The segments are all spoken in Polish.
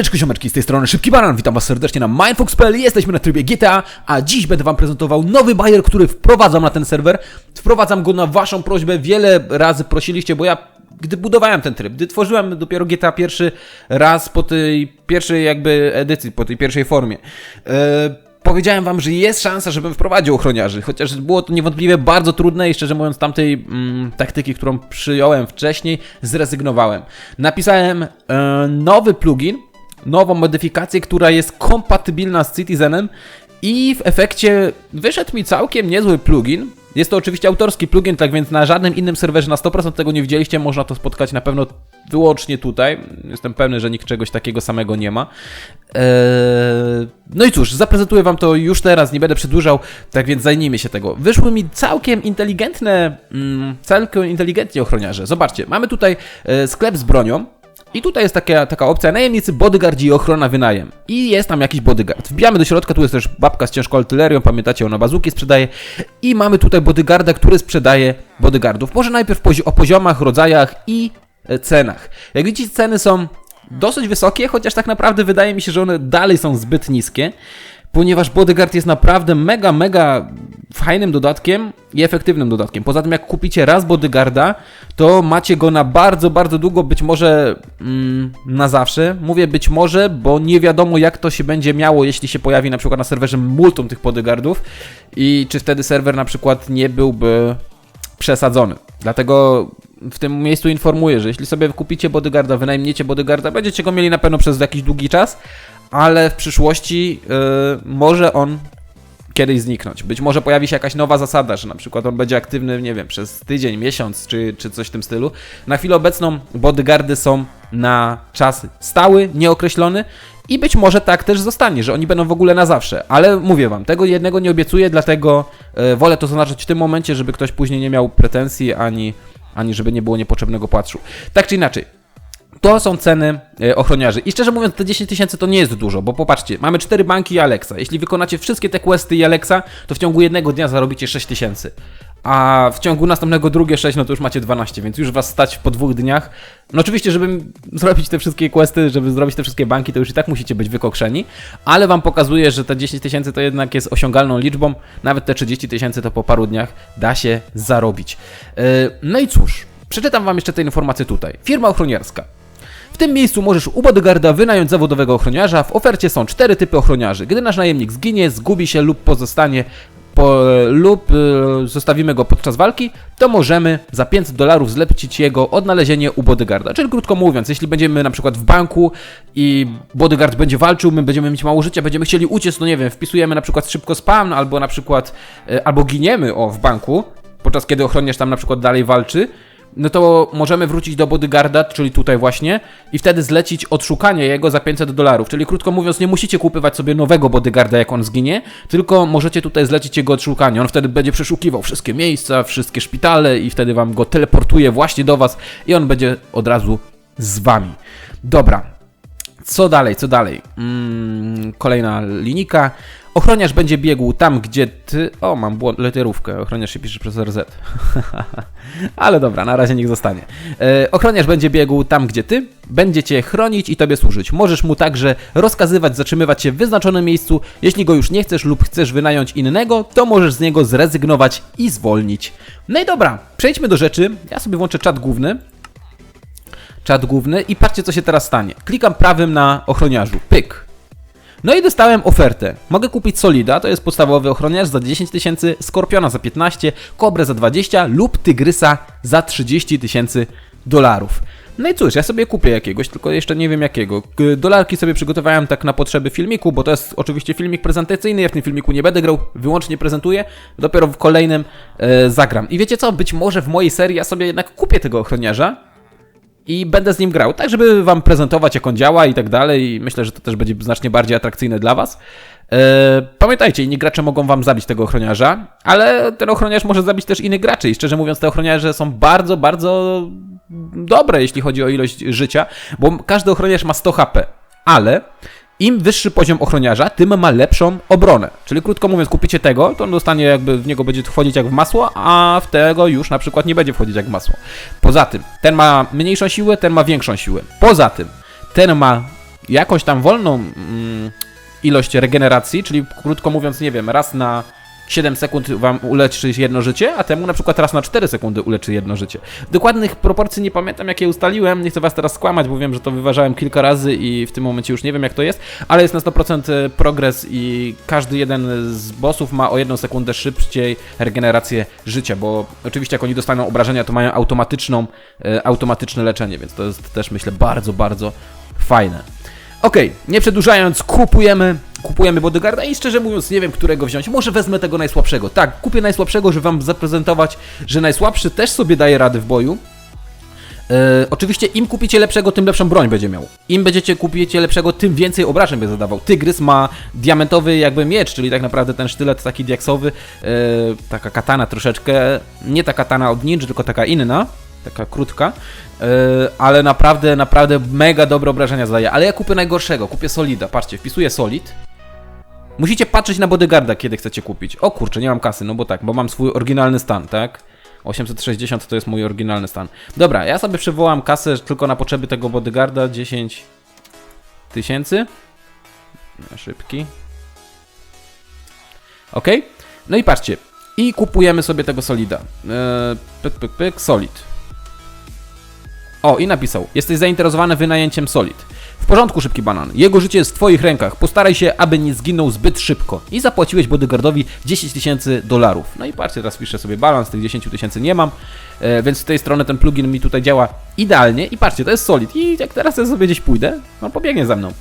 Siemaneczko ziomeczki, z tej strony Szybki Baran, witam was serdecznie na Mindfox.pl, jesteśmy na trybie GTA, a dziś będę wam prezentował nowy bajer, który wprowadzam na ten serwer. Wprowadzam go na waszą prośbę, wiele razy prosiliście, bo ja gdy budowałem ten tryb, gdy tworzyłem dopiero GTA pierwszy raz po tej pierwszej jakby edycji, po tej pierwszej formie, e, powiedziałem wam, że jest szansa, żebym wprowadził ochroniarzy, chociaż było to niewątpliwie bardzo trudne i szczerze mówiąc tamtej mm, taktyki, którą przyjąłem wcześniej, zrezygnowałem. Napisałem e, nowy plugin, nową modyfikację, która jest kompatybilna z Citizenem i w efekcie wyszedł mi całkiem niezły plugin. Jest to oczywiście autorski plugin, tak więc na żadnym innym serwerze na 100% tego nie widzieliście. Można to spotkać na pewno wyłącznie tutaj. Jestem pewny, że nikt czegoś takiego samego nie ma. Eee, no i cóż, zaprezentuję Wam to już teraz, nie będę przedłużał, tak więc zajmijmy się tego. Wyszły mi całkiem inteligentne, mm, całkiem inteligentnie ochroniarze. Zobaczcie, mamy tutaj e, sklep z bronią. I tutaj jest taka, taka opcja najemnicy, bodyguardzi i ochrona wynajem. I jest tam jakiś bodyguard. Wbijamy do środka, tu jest też babka z ciężką artylerią, pamiętacie, ona bazuki sprzedaje. I mamy tutaj bodyguarda, który sprzedaje bodyguardów. Może najpierw pozi o poziomach, rodzajach i e, cenach. Jak widzicie, ceny są dosyć wysokie, chociaż tak naprawdę wydaje mi się, że one dalej są zbyt niskie ponieważ Bodyguard jest naprawdę mega, mega fajnym dodatkiem i efektywnym dodatkiem. Poza tym, jak kupicie raz Bodyguarda, to macie go na bardzo, bardzo długo, być może mm, na zawsze. Mówię być może, bo nie wiadomo, jak to się będzie miało, jeśli się pojawi na przykład na serwerze multum tych Bodyguardów i czy wtedy serwer na przykład nie byłby przesadzony. Dlatego w tym miejscu informuję, że jeśli sobie kupicie bodyguarda, wynajmiecie bodyguarda, będziecie go mieli na pewno przez jakiś długi czas, ale w przyszłości yy, może on kiedyś zniknąć. Być może pojawi się jakaś nowa zasada, że na przykład on będzie aktywny, nie wiem, przez tydzień, miesiąc czy, czy coś w tym stylu. Na chwilę obecną bodyguardy są na czas stały, nieokreślony i być może tak też zostanie, że oni będą w ogóle na zawsze. Ale mówię wam, tego jednego nie obiecuję, dlatego yy, wolę to zaznaczyć w tym momencie, żeby ktoś później nie miał pretensji ani, ani żeby nie było niepotrzebnego płaczu. Tak czy inaczej, to są ceny e, ochroniarzy. I szczerze mówiąc, te 10 tysięcy to nie jest dużo, bo popatrzcie, mamy 4 banki i Alexa. Jeśli wykonacie wszystkie te questy i Alexa, to w ciągu jednego dnia zarobicie 6 tysięcy. A w ciągu następnego drugie 6, no to już macie 12, więc już was stać po dwóch dniach. No oczywiście, żeby zrobić te wszystkie questy, żeby zrobić te wszystkie banki, to już i tak musicie być wykokszeni, ale wam pokazuje, że te 10 tysięcy to jednak jest osiągalną liczbą, nawet te 30 tysięcy to po paru dniach da się zarobić. E, no i cóż, przeczytam wam jeszcze te informacje tutaj. Firma ochroniarska tym miejscu możesz u bodyguarda wynająć zawodowego ochroniarza. W ofercie są cztery typy ochroniarzy. Gdy nasz najemnik zginie, zgubi się lub pozostanie po, lub y, zostawimy go podczas walki, to możemy za 500 dolarów zlecić jego odnalezienie u bodyguarda. Czyli krótko mówiąc, jeśli będziemy na przykład w banku i bodyguard będzie walczył, my będziemy mieć mało życia, będziemy chcieli uciec, no nie wiem, wpisujemy na przykład szybko spam, albo na przykład, y, albo giniemy o w banku, podczas kiedy ochroniarz tam na przykład dalej walczy, no to możemy wrócić do bodyguarda, czyli tutaj właśnie, i wtedy zlecić odszukanie jego za 500 dolarów. Czyli krótko mówiąc, nie musicie kupywać sobie nowego bodyguarda, jak on zginie, tylko możecie tutaj zlecić jego odszukanie. On wtedy będzie przeszukiwał wszystkie miejsca, wszystkie szpitale i wtedy wam go teleportuje właśnie do was i on będzie od razu z wami. Dobra. Co dalej, co dalej? Mm, kolejna linijka. Ochroniarz będzie biegł tam, gdzie ty... O, mam błąd, literówkę. Ochroniarz się pisze przez RZ. Ale dobra, na razie niech zostanie. E, ochroniarz będzie biegł tam, gdzie ty. Będzie cię chronić i tobie służyć. Możesz mu także rozkazywać zatrzymywać się w wyznaczonym miejscu. Jeśli go już nie chcesz lub chcesz wynająć innego, to możesz z niego zrezygnować i zwolnić. No i dobra, przejdźmy do rzeczy. Ja sobie włączę czat główny. Czat główny i patrzcie, co się teraz stanie. Klikam prawym na ochroniarzu. Pyk. No i dostałem ofertę. Mogę kupić Solida, to jest podstawowy ochroniarz za 10 tysięcy, Skorpiona za 15, Kobrę za 20 lub Tygrysa za 30 tysięcy dolarów. No i cóż, ja sobie kupię jakiegoś, tylko jeszcze nie wiem jakiego. Dolarki sobie przygotowałem tak na potrzeby filmiku, bo to jest oczywiście filmik prezentacyjny, ja w tym filmiku nie będę grał, wyłącznie prezentuję, dopiero w kolejnym e, zagram. I wiecie co, być może w mojej serii ja sobie jednak kupię tego ochroniarza, i będę z nim grał, tak żeby wam prezentować jak on działa i tak dalej. I myślę, że to też będzie znacznie bardziej atrakcyjne dla was. Eee, pamiętajcie, inni gracze mogą wam zabić tego ochroniarza, ale ten ochroniarz może zabić też innych graczy i szczerze mówiąc te ochroniarze są bardzo, bardzo dobre, jeśli chodzi o ilość życia, bo każdy ochroniarz ma 100 HP, ale im wyższy poziom ochroniarza, tym ma lepszą obronę. Czyli krótko mówiąc, kupicie tego, to on dostanie jakby w niego będzie wchodzić jak w masło, a w tego już na przykład nie będzie wchodzić jak w masło. Poza tym, ten ma mniejszą siłę, ten ma większą siłę. Poza tym, ten ma jakąś tam wolną mm, ilość regeneracji, czyli krótko mówiąc, nie wiem, raz na 7 sekund wam uleczy jedno życie, a temu na przykład raz na 4 sekundy uleczy jedno życie. Dokładnych proporcji nie pamiętam, jakie ustaliłem, nie chcę was teraz skłamać, bo wiem, że to wyważałem kilka razy i w tym momencie już nie wiem, jak to jest, ale jest na 100% progres i każdy jeden z bossów ma o jedną sekundę szybciej regenerację życia, bo oczywiście jak oni dostaną obrażenia, to mają automatyczną, e, automatyczne leczenie, więc to jest też myślę bardzo, bardzo fajne. Okej, nie przedłużając, kupujemy, kupujemy bodyguarda i szczerze mówiąc nie wiem, którego wziąć. Może wezmę tego najsłabszego. Tak, kupię najsłabszego, żeby wam zaprezentować, że najsłabszy też sobie daje rady w boju. E, oczywiście im kupicie lepszego, tym lepszą broń będzie miał. Im będziecie kupicie lepszego, tym więcej obrażeń będzie zadawał. Tygrys ma diamentowy jakby miecz, czyli tak naprawdę ten sztylet taki diaksowy, e, taka katana troszeczkę, nie ta katana od ninja, tylko taka inna, taka krótka, e, ale naprawdę, naprawdę mega dobre obrażenia zadaje. Ale ja kupię najgorszego, kupię Solida. Patrzcie, wpisuję Solid. Musicie patrzeć na bodyguarda, kiedy chcecie kupić. O kurczę, nie mam kasy, no bo tak, bo mam swój oryginalny stan, tak? 860 to jest mój oryginalny stan. Dobra, ja sobie przywołam kasę tylko na potrzeby tego bodyguarda, 10 tysięcy. Szybki. Ok. No i patrzcie. I kupujemy sobie tego solida. Eee, pyk, pyk, pyk, solid. O, i napisał. Jesteś zainteresowany wynajęciem solid. W porządku, szybki banan. Jego życie jest w twoich rękach. Postaraj się, aby nie zginął zbyt szybko. I zapłaciłeś bodyguardowi 10 tysięcy dolarów. No i patrzcie, teraz piszę sobie balans, tych 10 tysięcy nie mam, e, więc z tej strony ten plugin mi tutaj działa idealnie. I patrzcie, to jest solid. I jak teraz ja sobie gdzieś pójdę, on pobiegnie za mną.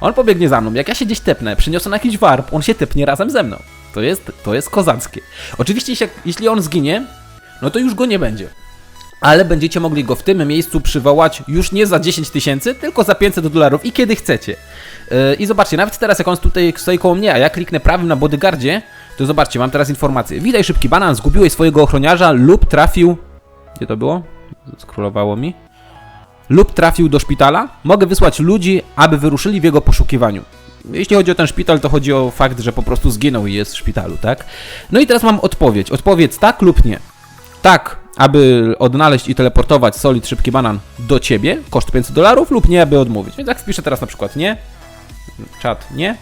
On pobiegnie za mną. Jak ja się gdzieś tepnę, przyniosę na jakiś warp, on się tepnie razem ze mną. To jest, to jest kozackie. Oczywiście, jeśli- jeśli on zginie, no to już go nie będzie ale będziecie mogli go w tym miejscu przywołać już nie za 10 tysięcy, tylko za 500 dolarów i kiedy chcecie. Yy, I zobaczcie, nawet teraz jak on tutaj stoi koło mnie, a ja kliknę prawym na bodyguardzie, to zobaczcie, mam teraz informację. Witaj szybki banan, zgubiłeś swojego ochroniarza lub trafił... Gdzie to było? Skrolowało mi. Lub trafił do szpitala. Mogę wysłać ludzi, aby wyruszyli w jego poszukiwaniu. Jeśli chodzi o ten szpital, to chodzi o fakt, że po prostu zginął i jest w szpitalu, tak? No i teraz mam odpowiedź. Odpowiedz tak lub nie. Tak, aby odnaleźć i teleportować Solid Szybki Banan do ciebie, koszt 500 dolarów, lub nie, aby odmówić. Więc jak wpiszę teraz na przykład nie, czat nie,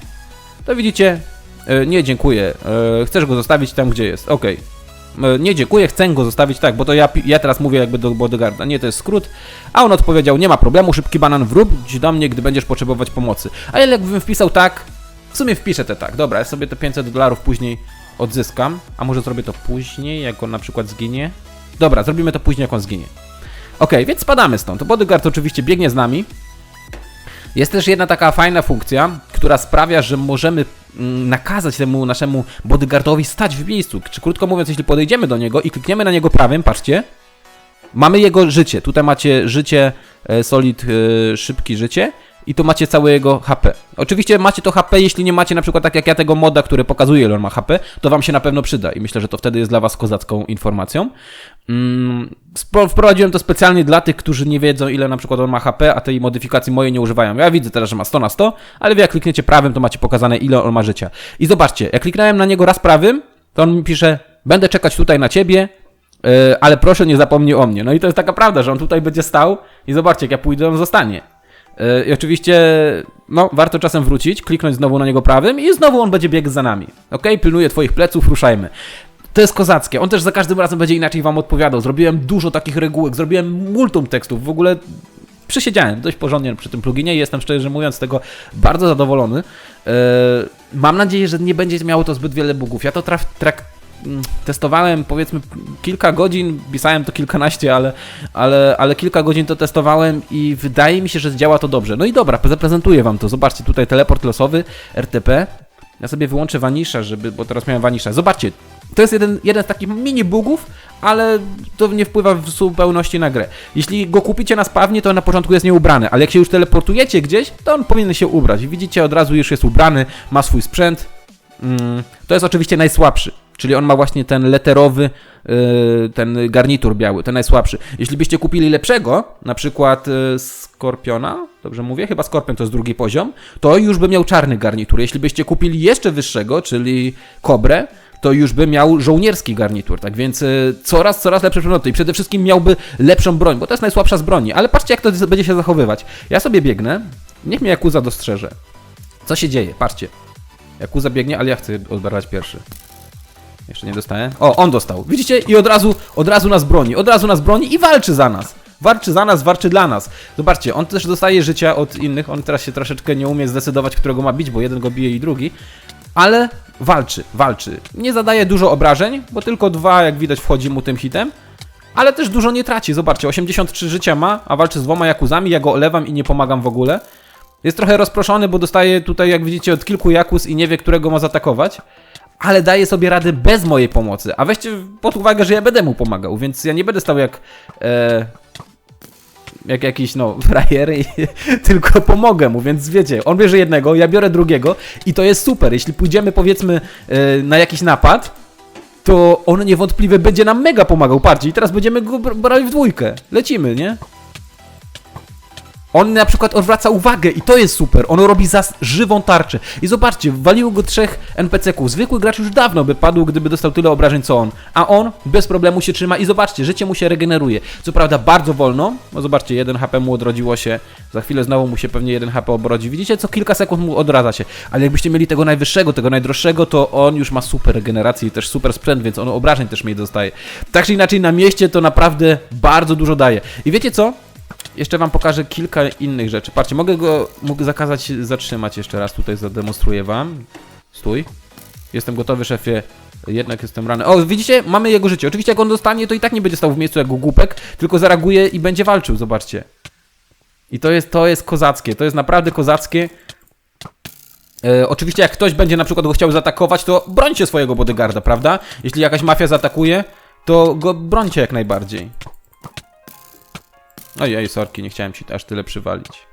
to widzicie, e, nie dziękuję, e, chcesz go zostawić tam, gdzie jest, ok. Nie dziękuję, chcę go zostawić tak, bo to ja, ja teraz mówię jakby do bodyguarda, nie, to jest skrót, a on odpowiedział, nie ma problemu, Szybki Banan wróć do mnie, gdy będziesz potrzebować pomocy. A ja jakbym wpisał tak, w sumie wpiszę te tak, dobra, ja sobie te 500 dolarów później odzyskam, a może zrobię to później, jak on na przykład zginie. Dobra, zrobimy to później, jak on zginie. Okej, więc spadamy stąd. Bodyguard oczywiście biegnie z nami. Jest też jedna taka fajna funkcja, która sprawia, że możemy mm, nakazać temu naszemu bodyguardowi stać w miejscu. Czy krótko mówiąc, jeśli podejdziemy do niego i klikniemy na niego prawym, patrzcie, mamy jego życie. Tutaj macie życie, e, solid, e, szybki życie i tu macie całe jego HP. Oczywiście macie to HP, jeśli nie macie na przykład tak jak ja tego moda, który pokazuje ile on ma HP, to wam się na pewno przyda i myślę, że to wtedy jest dla was kozacką informacją. Mm, wprowadziłem to specjalnie dla tych, którzy nie wiedzą ile na przykład on ma HP, a tej modyfikacji mojej nie używają. Ja widzę teraz, że ma 100 na 100, ale wy jak klikniecie prawym, to macie pokazane ile on ma życia. I zobaczcie, jak kliknąłem na niego raz prawym, to on mi pisze, będę czekać tutaj na ciebie, yy, ale proszę nie zapomnij o mnie. No i to jest taka prawda, że on tutaj będzie stał i zobaczcie, jak ja pójdę, on zostanie. I oczywiście, no, warto czasem wrócić, kliknąć znowu na niego prawym i znowu on będzie biegł za nami. Ok, pilnuję twoich pleców, ruszajmy. To jest kozackie. On też za każdym razem będzie inaczej wam odpowiadał. Zrobiłem dużo takich regułek, zrobiłem multum tekstów. W ogóle przysiedziałem dość porządnie przy tym pluginie i jestem szczerze mówiąc z tego bardzo zadowolony. Yy, mam nadzieję, że nie będzie miało to zbyt wiele bugów. Ja to traf, testowałem powiedzmy kilka godzin, pisałem to kilkanaście, ale, ale, ale kilka godzin to testowałem i wydaje mi się, że działa to dobrze. No i dobra, zaprezentuję wam to. Zobaczcie, tutaj teleport losowy, RTP. Ja sobie wyłączę Vanisha, żeby, bo teraz miałem Vanisha. Zobaczcie, to jest jeden, jeden z takich mini bugów, ale to nie wpływa w zupełności na grę. Jeśli go kupicie na spawnie, to na początku jest nieubrany, ale jak się już teleportujecie gdzieś, to on powinien się ubrać. Widzicie, od razu już jest ubrany, ma swój sprzęt. Mm, to jest oczywiście najsłabszy, czyli on ma właśnie ten leterowy, yy, ten garnitur biały, ten najsłabszy. Jeśli byście kupili lepszego, na przykład yy, Skorpiona, dobrze mówię, chyba Skorpion to jest drugi poziom, to już by miał czarny garnitur. Jeśli byście kupili jeszcze wyższego, czyli Kobrę, to już by miał żołnierski garnitur, tak więc y, coraz, coraz lepsze przedmioty i przede wszystkim miałby lepszą broń, bo to jest najsłabsza z broni, ale patrzcie jak to będzie się zachowywać. Ja sobie biegnę, Niech mnie Jakuza dostrzeże. Co się dzieje? Patrzcie. Jakuza biegnie, ale ja chcę odbrać pierwszy. Jeszcze nie dostałem. O, on dostał. Widzicie? I od razu, od razu nas broni. Od razu nas broni i walczy za nas. Walczy za nas, walczy dla nas. Zobaczcie, on też dostaje życia od innych. On teraz się troszeczkę nie umie zdecydować, którego ma bić, bo jeden go bije i drugi. Ale walczy, walczy. Nie zadaje dużo obrażeń, bo tylko dwa, jak widać, wchodzi mu tym hitem. Ale też dużo nie traci. Zobaczcie, 83 życia ma, a walczy z dwoma jakuzami. Ja go olewam i nie pomagam w ogóle. Jest trochę rozproszony, bo dostaje tutaj, jak widzicie, od kilku jakus i nie wie, którego ma zaatakować. Ale daje sobie radę bez mojej pomocy. A weźcie pod uwagę, że ja będę mu pomagał, więc ja nie będę stał jak. E, jak jakiś, no, frajer, i tylko pomogę mu, więc wiecie, on bierze jednego, ja biorę drugiego i to jest super. Jeśli pójdziemy, powiedzmy, e, na jakiś napad, to on niewątpliwie będzie nam mega pomagał. I teraz będziemy go br- brali w dwójkę. Lecimy, nie? On na przykład odwraca uwagę i to jest super. On robi za żywą tarczę. I zobaczcie, waliło go trzech NPC-ków. Zwykły gracz już dawno by padł, gdyby dostał tyle obrażeń co on. A on bez problemu się trzyma i zobaczcie, życie mu się regeneruje. Co prawda bardzo wolno, bo zobaczcie, jeden HP mu odrodziło się. Za chwilę znowu mu się pewnie jeden HP obrodzi. Widzicie, co kilka sekund mu odradza się. Ale jakbyście mieli tego najwyższego, tego najdroższego, to on już ma super regenerację i też super sprzęt, więc on obrażeń też mniej dostaje. Tak czy inaczej na mieście to naprawdę bardzo dużo daje. I wiecie co? Jeszcze wam pokażę kilka innych rzeczy. Patrzcie, mogę go mógł zakazać zatrzymać jeszcze raz. Tutaj zademonstruję wam. Stój. Jestem gotowy, szefie. Jednak jestem rany. O, widzicie? Mamy jego życie. Oczywiście jak on dostanie, to i tak nie będzie stał w miejscu jak głupek, tylko zareaguje i będzie walczył. Zobaczcie. I to jest, to jest kozackie. To jest naprawdę kozackie. E, oczywiście jak ktoś będzie na przykład go chciał zaatakować, to brońcie swojego bodyguarda, prawda? Jeśli jakaś mafia zaatakuje, to go brońcie jak najbardziej. Ojej, sorki, nie chciałem ci aż tyle przywalić.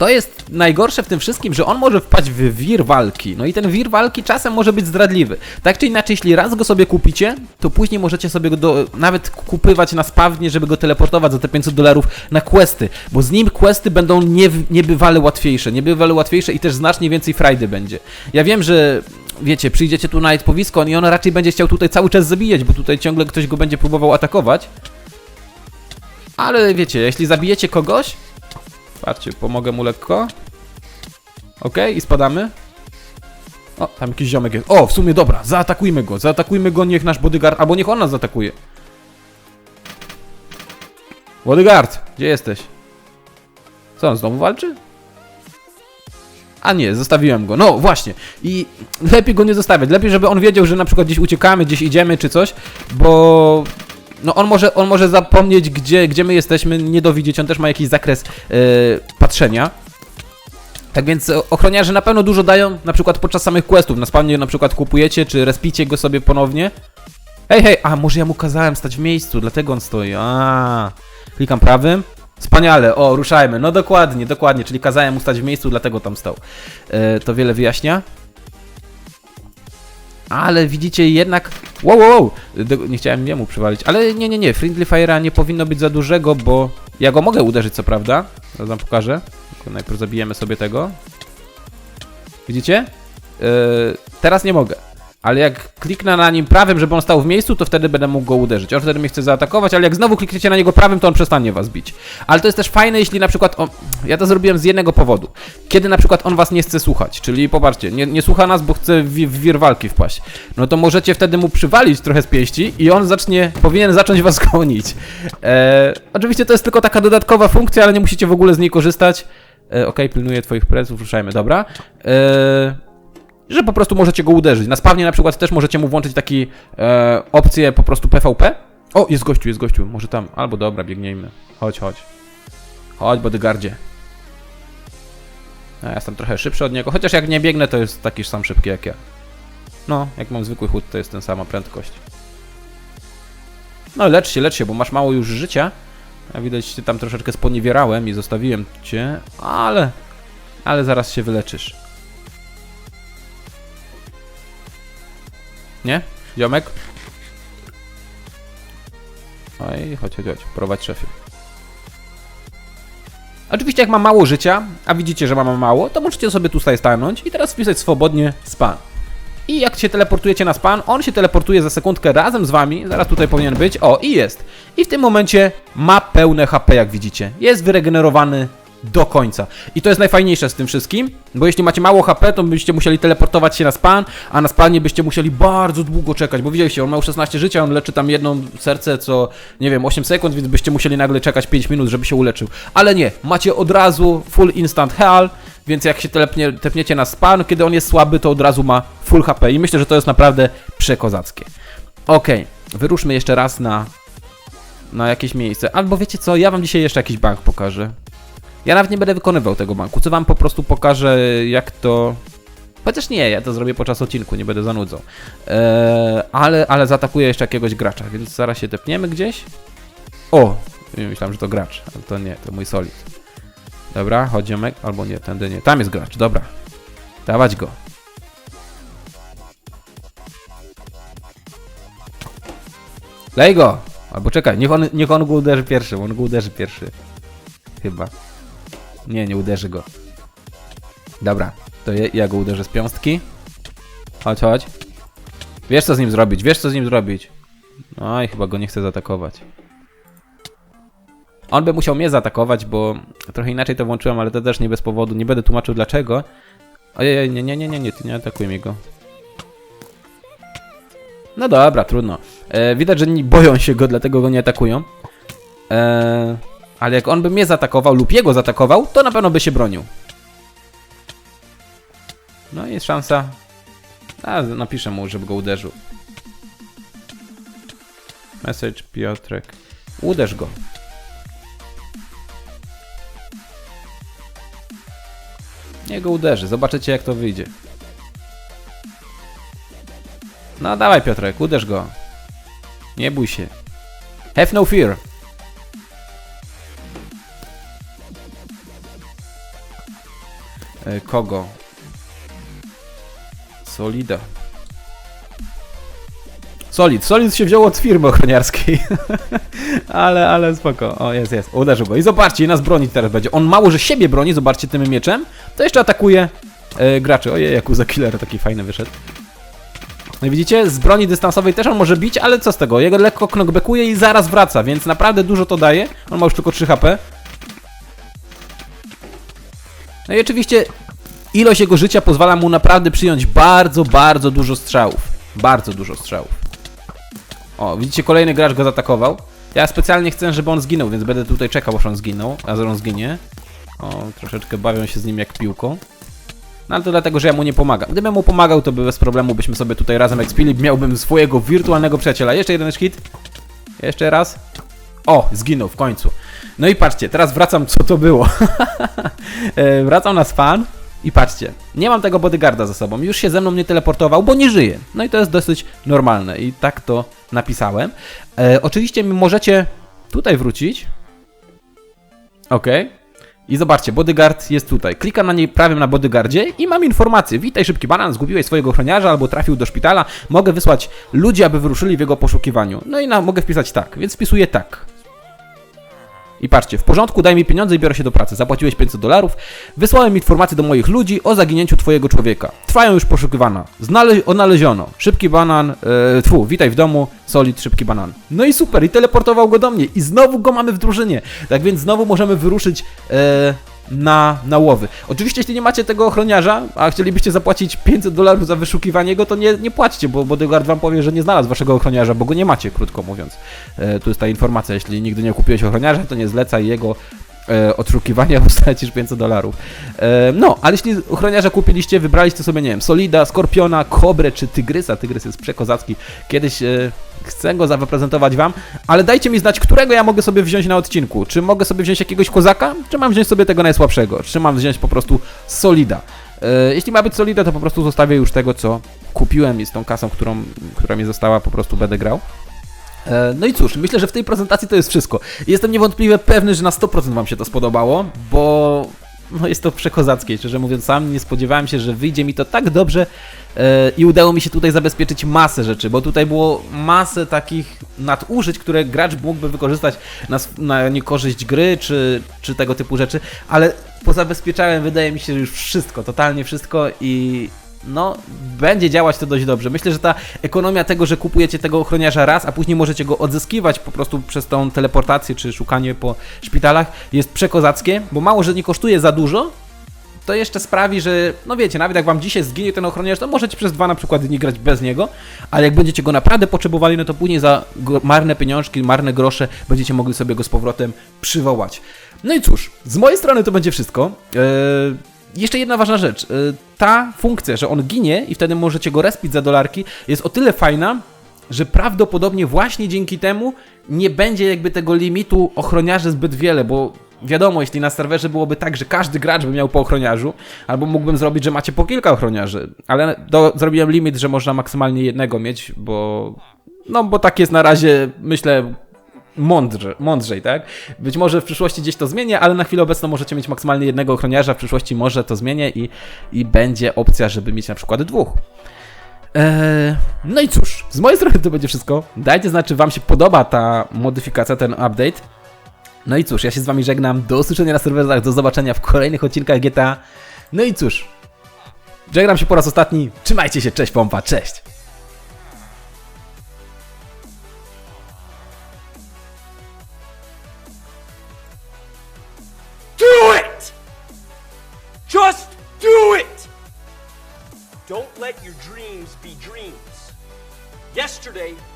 To jest najgorsze w tym wszystkim, że on może wpaść w wir walki. No i ten wir walki czasem może być zdradliwy. Tak czy inaczej, jeśli raz go sobie kupicie, to później możecie sobie go do, nawet kupywać na spawnie, żeby go teleportować za te 500 dolarów na questy. Bo z nim questy będą nie, niebywale łatwiejsze. Niebywale łatwiejsze i też znacznie więcej frajdy będzie. Ja wiem, że wiecie, przyjdziecie tu na powisko i on raczej będzie chciał tutaj cały czas zabijać, bo tutaj ciągle ktoś go będzie próbował atakować. Ale wiecie, jeśli zabijecie kogoś, patrzcie, pomogę mu lekko. Ok, i spadamy. O, tam jakiś ziomek jest. O, w sumie dobra, zaatakujmy go, zaatakujmy go, niech nasz bodyguard, albo niech on nas zaatakuje. Bodyguard, gdzie jesteś? Co, on znowu walczy? A nie, zostawiłem go. No właśnie. I lepiej go nie zostawiać. Lepiej, żeby on wiedział, że na przykład gdzieś uciekamy, gdzieś idziemy czy coś, bo no on może, on może zapomnieć, gdzie, gdzie my jesteśmy, nie dowidzieć. On też ma jakiś zakres e, patrzenia. Tak więc ochroniarze na pewno dużo dają, na przykład podczas samych questów. Na spawnie na przykład kupujecie, czy respicie go sobie ponownie. Hej, hej, a może ja mu kazałem stać w miejscu, dlatego on stoi. A, klikam prawym. Wspaniale, o, ruszajmy. No dokładnie, dokładnie, czyli kazałem mu stać w miejscu, dlatego tam stał. E, to wiele wyjaśnia. Ale widzicie, jednak... Wow, wow, wow! Nie chciałem jemu przywalić. Ale nie, nie, nie, Friendly Fire'a nie powinno być za dużego, bo ja go mogę uderzyć, co prawda. Zaraz wam pokażę. Tylko najpierw zabijemy sobie tego. Widzicie? E, teraz nie mogę. Ale jak kliknę na nim prawym, żeby on stał w miejscu, to wtedy będę mógł go uderzyć. On wtedy mnie chce zaatakować, ale jak znowu klikniecie na niego prawym, to on przestanie was bić. Ale to jest też fajne, jeśli na przykład on... Ja to zrobiłem z jednego powodu. Kiedy na przykład on was nie chce słuchać, czyli popatrzcie, nie, nie słucha nas, bo chce w, w wir walki wpaść. No to możecie wtedy mu przywalić trochę z pięści i on zacznie, powinien zacząć was gonić. E, oczywiście to jest tylko taka dodatkowa funkcja, ale nie musicie w ogóle z niej korzystać. E, Okej, pilnuję twoich prezów, ruszajmy, dobra. E, że po prostu możecie go uderzyć. Na spawnie na przykład też możecie mu włączyć taki e, opcję po prostu PvP. O, jest gościu, jest gościu, może tam. Albo dobra, biegniemy. Chodź, chodź. Chodź, bodyguardzie. Ja jestem trochę szybszy od niego, chociaż jak nie biegnę, to jest taki sam szybki jak ja. No, jak mam zwykły chód, to jest ten sama prędkość. No, lecz się, lecz się, bo masz mało już życia. Ja widać, cię tam troszeczkę sponiewierałem i zostawiłem cię, ale... Ale zaraz się wyleczysz. Nie? Ziomek? Oj, chodź, chodź, chodź. Prowadź szefie. Oczywiście jak mam mało życia, a widzicie, że mam mało, to możecie sobie tutaj stanąć i teraz wpisać swobodnie span. i jak się teleportujecie na span, on się teleportuje za sekundkę razem z wami, zaraz tutaj powinien być, o i jest. I w tym momencie ma pełne HP jak widzicie, jest wyregenerowany do końca. I to jest najfajniejsze z tym wszystkim, bo jeśli macie mało HP, to byście musieli teleportować się na span, a na spanie byście musieli bardzo długo czekać, bo widzieliście, on miał 16 życia, on leczy tam jedno serce co, nie wiem, 8 sekund, więc byście musieli nagle czekać 5 minut, żeby się uleczył. Ale nie, macie od razu full instant heal, więc jak się telepnie, tepniecie na span, kiedy on jest słaby, to od razu ma full HP i myślę, że to jest naprawdę przekozackie. Okej, wyruszmy jeszcze raz na, na jakieś miejsce. Albo wiecie co, ja wam dzisiaj jeszcze jakiś bank pokażę. Ja nawet nie będę wykonywał tego banku, co wam po prostu pokażę, jak to... Chociaż nie, ja to zrobię podczas odcinku, nie będę zanudzał. Eee, ale, ale zaatakuję jeszcze jakiegoś gracza, więc zaraz się tepniemy gdzieś. O! Myślałem, że to gracz, ale to nie, to mój solid. Dobra, chodź ziomek, albo nie, tędy nie. Tam jest gracz, dobra. Dawać go. Lej go! Albo czekaj, niech on, niech on go uderzy pierwszy, on go uderzy pierwszy. Chyba. Nie, nie uderzy go. Dobra, to ja, ja go uderzę z piąstki. Chodź, chodź. Wiesz co z nim zrobić, wiesz co z nim zrobić. Oj, chyba go nie chcę zaatakować. On by musiał mnie zaatakować, bo trochę inaczej to włączyłem, ale to też nie bez powodu. Nie będę tłumaczył dlaczego. Ojej, nie, nie, nie, nie, nie, ty nie atakuj mi go. No dobra, trudno. E, widać, że nie boją się go, dlatego go nie atakują. E, ale jak on by mnie zaatakował lub jego zaatakował, to na pewno by się bronił. No jest szansa. A, napiszę mu, żeby go uderzył. Message Piotrek. Uderz go. Nie go uderzy, zobaczycie jak to wyjdzie. No dawaj Piotrek, uderz go. Nie bój się. Have no fear. Kogo? Solida. Solid. Solid się wziął od firmy ochroniarskiej. ale, ale spoko. O, jest, jest. Uderzył go. I zobaczcie, nas bronić teraz będzie. On mało, że siebie broni, zobaczcie, tym mieczem, to jeszcze atakuje e, graczy. Ojej, jak za killer taki fajny wyszedł. No widzicie, z broni dystansowej też on może bić, ale co z tego? Jego lekko knockbackuje i zaraz wraca, więc naprawdę dużo to daje. On ma już tylko 3 HP. No i oczywiście ilość jego życia pozwala mu naprawdę przyjąć bardzo, bardzo dużo strzałów. Bardzo dużo strzałów. O, widzicie, kolejny gracz go zaatakował. Ja specjalnie chcę, żeby on zginął, więc będę tutaj czekał, aż on zginął, a on zginie. O, troszeczkę bawią się z nim jak piłką. No ale to dlatego, że ja mu nie pomagam. Gdybym mu pomagał, to by bez problemu byśmy sobie tutaj razem ekspili, miałbym swojego wirtualnego przyjaciela. Jeszcze jeden hit. Jeszcze raz. O, zginął w końcu. No i patrzcie, teraz wracam, co to było. E, wracam na span i patrzcie, nie mam tego bodyguarda za sobą. Już się ze mną nie teleportował, bo nie żyje. No i to jest dosyć normalne i tak to napisałem. E, oczywiście możecie tutaj wrócić. Ok. I zobaczcie, bodyguard jest tutaj. Klikam na niej prawym na bodyguardzie i mam informację. Witaj, szybki banan, zgubiłeś swojego ochroniarza albo trafił do szpitala. Mogę wysłać ludzi, aby wyruszyli w jego poszukiwaniu. No i na, mogę wpisać tak, więc wpisuję tak. I patrzcie, w porządku, daj mi pieniądze i biorę się do pracy. Zapłaciłeś 500 dolarów. Wysłałem informacje do moich ludzi o zaginięciu twojego człowieka. Trwają już poszukiwania. Znale odnaleziono. Szybki banan, e, tfu, witaj w domu, solid, szybki banan. No i super, i teleportował go do mnie. I znowu go mamy w drużynie. Tak więc znowu możemy wyruszyć e, na, na łowy. Oczywiście, jeśli nie macie tego ochroniarza, a chcielibyście zapłacić 500 dolarów za wyszukiwanie go, to nie, nie bo bodyguard wam powie, że nie znalazł waszego ochroniarza, bo go nie macie, krótko mówiąc. E, tu jest ta informacja, jeśli nigdy nie kupiłeś ochroniarza, to nie zlecaj jego e, odszukiwania, stracisz 500 dolarów. E, no, ale jeśli ochroniarza kupiliście, wybraliście sobie, nie wiem, Solida, Skorpiona, Kobrę czy Tygrysa, Tygrys jest przekozacki, kiedyś e, chcę go zaprezentować wam, ale dajcie mi znać, którego ja mogę sobie wziąć na odcinku. Czy mogę sobie wziąć jakiegoś kozaka, czy mam wziąć sobie tego najsłabszego, czy mam wziąć po prostu Solida. E, jeśli ma być Solida, to po prostu zostawię już tego, co kupiłem i z tą kasą, którą, która mi została, po prostu będę grał. E, No i cóż, myślę, że w tej prezentacji to jest wszystko. Jestem niewątpliwie pewny, że na 100% Wam się to spodobało, bo no jest to przekozackie. Szczerze mówiąc, sam nie spodziewałem się, że wyjdzie mi to tak dobrze e, i udało mi się tutaj zabezpieczyć masę rzeczy, bo tutaj było masę takich nadużyć, które gracz mógłby wykorzystać na, na niekorzyść gry, czy, czy tego typu rzeczy, ale pozabezpieczałem, wydaje mi się, już wszystko, totalnie wszystko i no, będzie działać to dość dobrze. Myślę, że ta ekonomia tego, że kupujecie tego ochroniarza raz, a później możecie go odzyskiwać po prostu przez tą teleportację czy szukanie po szpitalach, jest przekozackie, bo mało, że nie kosztuje za dużo, to jeszcze sprawi, że, no wiecie, nawet jak wam dzisiaj zginie ten ochroniarz, to możecie przez dwa na przykład dni grać bez niego, ale jak będziecie go naprawdę potrzebowali, no to później za marne pieniążki, marne grosze będziecie mogli sobie go z powrotem przywołać. No i cóż, z mojej strony to będzie wszystko. Eee, jeszcze jedna ważna rzecz. Eee, ta funkcja, że on ginie i wtedy możecie go respić za dolarki, jest o tyle fajna, że prawdopodobnie właśnie dzięki temu nie będzie jakby tego limitu ochroniarzy zbyt wiele, bo wiadomo, jeśli na serwerze byłoby tak, że każdy gracz by miał po ochroniarzu, albo mógłbym zrobić, że macie po kilka ochroniarzy, ale do, zrobiłem limit, że można maksymalnie jednego mieć, bo no bo tak jest na razie, myślę, mądrze, mądrzej, tak? Być może w przyszłości gdzieś to zmienię, ale na chwilę obecną możecie mieć maksymalnie jednego ochroniarza, w przyszłości może to zmienię i, i będzie opcja, żeby mieć na przykład dwóch. Eee, no i cóż, z mojej strony to będzie wszystko. Dajcie znać, czy Wam się podoba ta modyfikacja, ten update. No i cóż, ja się z Wami żegnam. Do usłyszenia na serwerach, do zobaczenia w kolejnych odcinkach GTA. No i cóż, żegnam się po raz ostatni. Trzymajcie się, cześć pompa, cześć!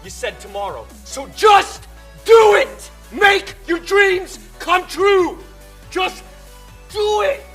You said tomorrow. So just do it! Make your dreams come true! Just do it!